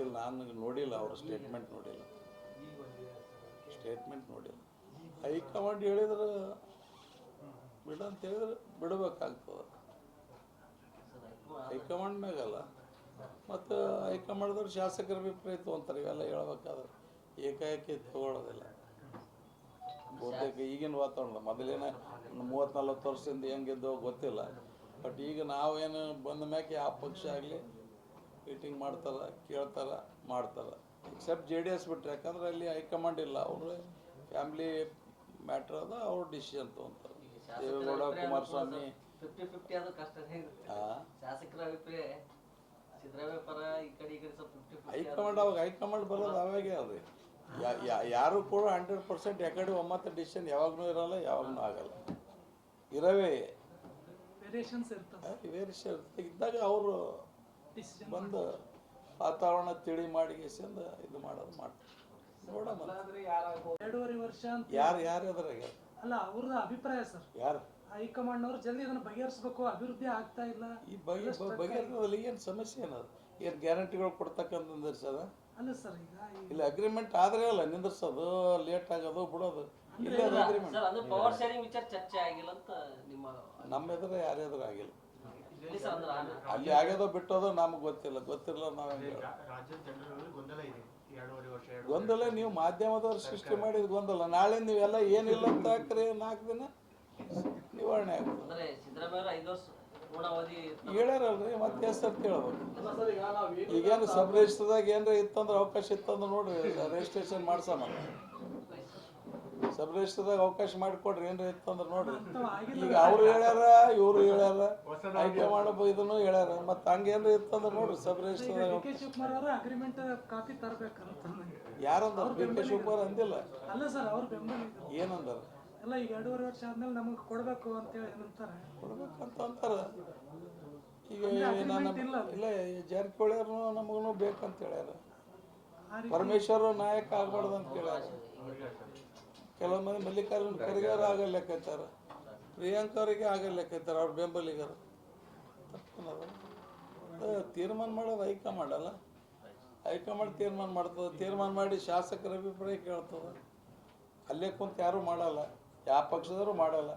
ಗೊತ್ತಿಲ್ಲ ನಾನು ನೋಡಿಲ್ಲ ಅವ್ರ ಸ್ಟೇಟ್ಮೆಂಟ್ ನೋಡಿಲ್ಲ. ಸ್ಟೇಟ್ಮೆಂಟ್ ನೋಡಿಲ್ಲ. ಹೈಕಮಾಂಡ್ ಹೇಳಿದ್ರೆ ಬಿಡ ಅಂತ ಹೇಳಿದ್ರೆ ಬಿಡಬೇಕಾಗ್ತದೆ ಹೈಕಮಾಂಡ್ ಮ್ಯಾಗಲ್ಲ. ಮತ್ತು ಹೈಕಮಾಂಡ್ದವ್ರು ಶಾಸಕರ ಅಭಿಪ್ರಾಯ ತೊಗೊಂತಾರೆ, ಇವೆಲ್ಲ ಹೇಳ್ಬೇಕಾದ್ರೆ ಏಕಾಏಕಿ ತಗೊಳ್ಳೋದಿಲ್ಲ. ಬಹುತೇಕ ಈಗಿನ ವಾತಾವರಣ, ಮೊದಲೇನ ಮೂವತ್ತು ನಲ್ವತ್ತು ವರ್ಷದಿಂದ ಹೆಂಗಿದ್ದೋ ಗೊತ್ತಿಲ್ಲ. ಬಟ್ ಈಗ ನಾವೇನು ಬಂದ ಮ್ಯಾಕೆ ಯಾವ ಪಕ್ಷ ಆಗಲಿ ಮೀಟಿಂಗ್ ಮಾಡ್ತಾರ ಕೇಳ್ತಾರ ಮಾಡ್ತಾರ ಎಕ್ಸೆಪ್ಟ್ ಜೆ ಡಿ ಎಸ್ ಬಿಟ್ರೆ ಯಾಕಂದ್ರೆ ಅಲ್ಲಿ ಹೈಕಮಾಂಡ್ ಇಲ್ಲ. ಅವರು ಫ್ಯಾಮಿಲಿ ಮ್ಯಾಟ್ರ್ ಅದ ಅವ್ರ ಡಿಸಿಷನ್ ತೊಗೊಂತಾರೆ. ದೇವೇಗೌಡ ಕುಮಾರಸ್ವಾಮಿ. ಫಿಫ್ಟಿ ಫಿಫ್ಟಿ ಅದು ಕಷ್ಟ ಆ, ಶಾಸಕರ ಅಭಿಪ್ರಾಯ ಸಿದ್ದರಾಮಯ್ಯ ಪರ ಈ ಕಡೆ ಈ ಕಡೆ ಸ್ವಲ್ಪ ಫಿಫ್ಟಿ ಹೈಕಮಾಂಡ್ ಅವಾಗ ಹೈಕಮಾಂಡ್ ಬರೋದು ಅವಾಗೆ ಅದು. ಯಾರು ಕೂಡ ಹಂಡ್ರೆಡ್ ಪರ್ಸೆಂಟ್ ಯಾಕಡೆ ಒಮ್ಮತ್ತ ಡಿಸಿಷನ್ ಯಾವಾಗಲೂ ಇರಲ್ಲ ಯಾವಾಗಲೂ ಆಗಲ್ಲ. ಇರವೇ. ವೇರಿಯೇಷನ್ಸ್ ವೇರಿಯೇಷನ್ ಇದ್ದಾಗ ಅವರು ಬಂದು ವಾತಾವರಣ ತಿಳಿ ಮಾಡಿ ಗೆಸಿಂದ ಇದು ಮಾಡೋದು ಮಾಡ್ತಾರೆ. ಎರಡೂವರೆ ವರ್ಷ ಅಂತ ಯಾರು ಯಾರು ಅದ್ರಾಗ ಅಲ್ಲ ಅವ್ರದ್ದು ಅಭಿಪ್ರಾಯ ಸರ್. ಯಾರು? ಹೈಕಮಾಂಡ್ ಅವರು ಜಲ್ದಿ ಇದನ್ನ ಬಗೆಹರಿಸ್ಬೇಕು ಅಭಿವೃದ್ಧಿ ಆಗ್ತಾ ಇಲ್ಲ. ಈ ಬಗೆ ಬಗೆಹರಿದಲ್ಲಿ ಏನು ಸಮಸ್ಯೆ ಏನದು ಏನು ಗ್ಯಾರಂಟಿಗಳು ಕೊಡ್ತಕ್ಕಂಥ ನಿಂದಿರ್ಸದ? ಅಲ್ಲ ಸರ್ ಈಗ ಇಲ್ಲ ಅಗ್ರಿಮೆಂಟ್ ಆದ್ರೆ ಅಲ್ಲ ನಿಂದಿರ್ಸೋದು ಲೇಟ್ ಆಗೋದು ಬಿಡೋದು. ಇಲ್ಲ. ಅಗ್ರಿಮೆಂಟ್ ಸರ್ ಅಂದ್ರೆ ಪವರ್ ಶೇರಿಂಗ್ ವಿಚಾರ ಚರ್ಚೆ ಆಗಿಲ್ಲ ಅಂತ ನಿಮ್ಮ ನಮ್ಮ ಎದುರು ಯಾರ ಎದುರು ಆಗಿಲ್ಲ. ಅಲ್ಲಿ ಆಗ್ಯದೋ ಬಿಟ್ಟೋದೋ ನಮಗೆ ಗೊತ್ತಿಲ್ಲ. ಗೊತ್ತಿಲ್ಲ ನಾವು ಗೊಂದಲ ನೀವು ಮಾಧ್ಯಮದವ್ರು ಸೃಷ್ಟಿ ಮಾಡಿದ ಗೊಂದಲ. ನಾಳೆ ನೀವೆಲ್ಲ ಏನಿಲ್ಲ ಅಂತ ಹಾಕ್ರಿ ನಾಲ್ಕು ದಿನ ನಿವಾರಣೆ ಆಗ್ತದೆ. ಹೇಳ್ಯಾರಲ್ರಿ ಮತ್ತೆ ಹೆಸರು ಕೇಳ್ಬೇಕು. ಈಗೇನು ಸಬ್ ರಿಜಿಸ್ಟರ್ದಾಗ ಏನಾರ ಇತ್ತಂದ್ರೆ ಅವಕಾಶ ಇತ್ತಂದ್ರೆ ನೋಡ್ರಿ ರಿಜಿಸ್ಟ್ರೇಷನ್ ಮಾಡ್ಸೋಣ. ಸಬ್ ರಿಜಿಸ್ಟರ್ದಾಗ ಅವಕಾಶ ಮಾಡಿಕೊಡ್ರಿ ಏನ್ರಿ ಇತ್ತಂದ್ರೆ ನೋಡ್ರಿ. ಈಗ ಅವ್ರು ಹೇಳ್ಯಾರ ಇವ್ರು ಹೇಳ್ಯಾರ ಆಯ್ಕೆ ಮಾಡಬ ಇದನ್ನು ಹೇಳ್ಯಾರ. ಮತ್ತೆ ಹಂಗೇನ್ರ ಇತ್ತಂದ್ರೆ ನೋಡ್ರಿ ಸಬ್ ರಿಜಿಸ್ಟರ್ದಾಗ ಯಾರಂದ್ರ? ಬಿ ಕೆ ಶಿವಕುಮಾರ್ ಅಂದಿಲ್ಲ. ಅಲ್ಲ ಸರ್ ಅವ್ರ ಬೆಂಬಲ ಏನಂದಾರ? ಎಲ್ಲ ಈಗ ಎರಡೂವರೆ ವರ್ಷ ಆದ್ಮೇಲೆ ನಮಗೆ ಕೊಡಬೇಕು ಅಂತೇಳಿ ಏನಂತಾರೆ ಕೊಡ್ಬೇಕಂತ ಅಂತಾರ. ಈಗ ನನ್ನ ಇಲ್ಲ ಜಾರಕಿಹೊಳಿ ಅವ್ರು ನಮಗೂ ಬೇಕಂತ ಹೇಳ್ಯಾರ. ಪರಮೇಶ್ವರ ನಾಯಕ ಆಗ್ಬಾರ್ದು ಅಂತ ಹೇಳ್ಯಾರ. ಕೆಲವು ಮಂದಿ ಮಲ್ಲಿಕಾರ್ಜುನ ಖರ್ಗೆ ಆಗಲ್ಲ ಆಗಲ್ಲೆಕ್ಕೈತಾರ ಪ್ರಿಯಾಂಕ ಅವರಿಗೆ ಲೆಕ್ಕಾರ ಅವ್ರ ಬೆಂಬಲಿಗರು. ತೀರ್ಮಾನ ಮಾಡೋದು ಹೈಕಮಾಂಡ್ ಅಲ್ಲ. ಹೈಕಮಾಂಡ್ ತೀರ್ಮಾನ ಮಾಡ್ತದೆ. ತೀರ್ಮಾನ ಮಾಡಿ ಶಾಸಕರ ಅಭಿಪ್ರಾಯ ಕೇಳ್ತದೆ. ಅಲ್ಲೇ ಕುಂತ ಯಾರೂ ಮಾಡಲ್ಲ. ಯಾವ ಪಕ್ಷದವರು ಮಾಡಲ್ಲ.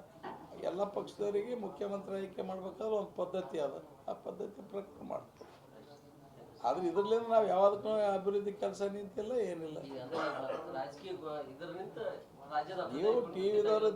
ಎಲ್ಲ ಪಕ್ಷದವರಿಗೆ ಮುಖ್ಯಮಂತ್ರಿ ಆಯ್ಕೆ ಮಾಡ್ಬೇಕಾದ್ರೆ ಒಂದು ಪದ್ಧತಿ ಅದ. ಆ ಪದ್ಧತಿ ಪ್ರಕಾರ ಮಾಡ್ತಾರೆ. ಆದ್ರೆ ಇದ್ರಲ್ಲಿಂದ ನಾವು ಯಾವ್ದಕ್ಕೂ ಅಭಿವೃದ್ಧಿ ಕೆಲಸ ನಿಂತಿಲ್ಲ ಏನಿಲ್ಲ. ರಾಜಕೀಯ ನೀವು ಟಿವಿ ವಿದವ್ರು